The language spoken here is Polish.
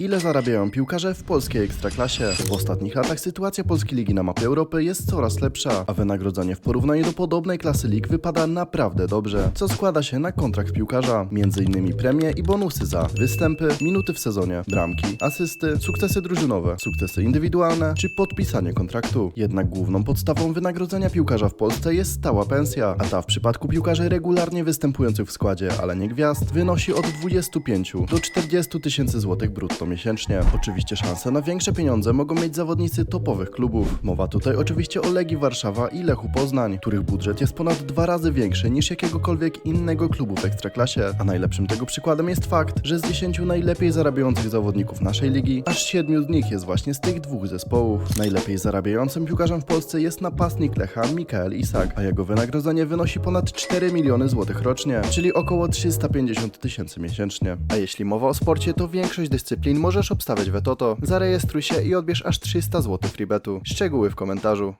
Ile zarabiają piłkarze w polskiej ekstraklasie? W ostatnich latach sytuacja polskiej ligi na mapie Europy jest coraz lepsza, a wynagrodzenie w porównaniu do podobnej klasy lig wypada naprawdę dobrze, co składa się na kontrakt piłkarza, m.in. premie i bonusy za występy, minuty w sezonie, bramki, asysty, sukcesy drużynowe, sukcesy indywidualne czy podpisanie kontraktu. Jednak główną podstawą wynagrodzenia piłkarza w Polsce jest stała pensja, a ta w przypadku piłkarzy regularnie występujących w składzie, ale nie gwiazd, wynosi od 25 do 40 tysięcy złotych brutto miesięcznie. Oczywiście szanse na większe pieniądze mogą mieć zawodnicy topowych klubów. Mowa tutaj oczywiście o Legii Warszawa i Lechu Poznań, których budżet jest ponad dwa razy większy niż jakiegokolwiek innego klubu w ekstraklasie. A najlepszym tego przykładem jest fakt, że z 10 najlepiej zarabiających zawodników naszej ligi, aż 7 z nich jest właśnie z tych dwóch zespołów. Najlepiej zarabiającym piłkarzem w Polsce jest napastnik Lecha Mikael Isak, a jego wynagrodzenie wynosi ponad 4 miliony złotych rocznie, czyli około 350 tysięcy miesięcznie. A jeśli mowa o sporcie, to większość dyscyplin możesz obstawiać w Etoto. Zarejestruj się i odbierz aż 300 zł freebetu. Szczegóły w komentarzu.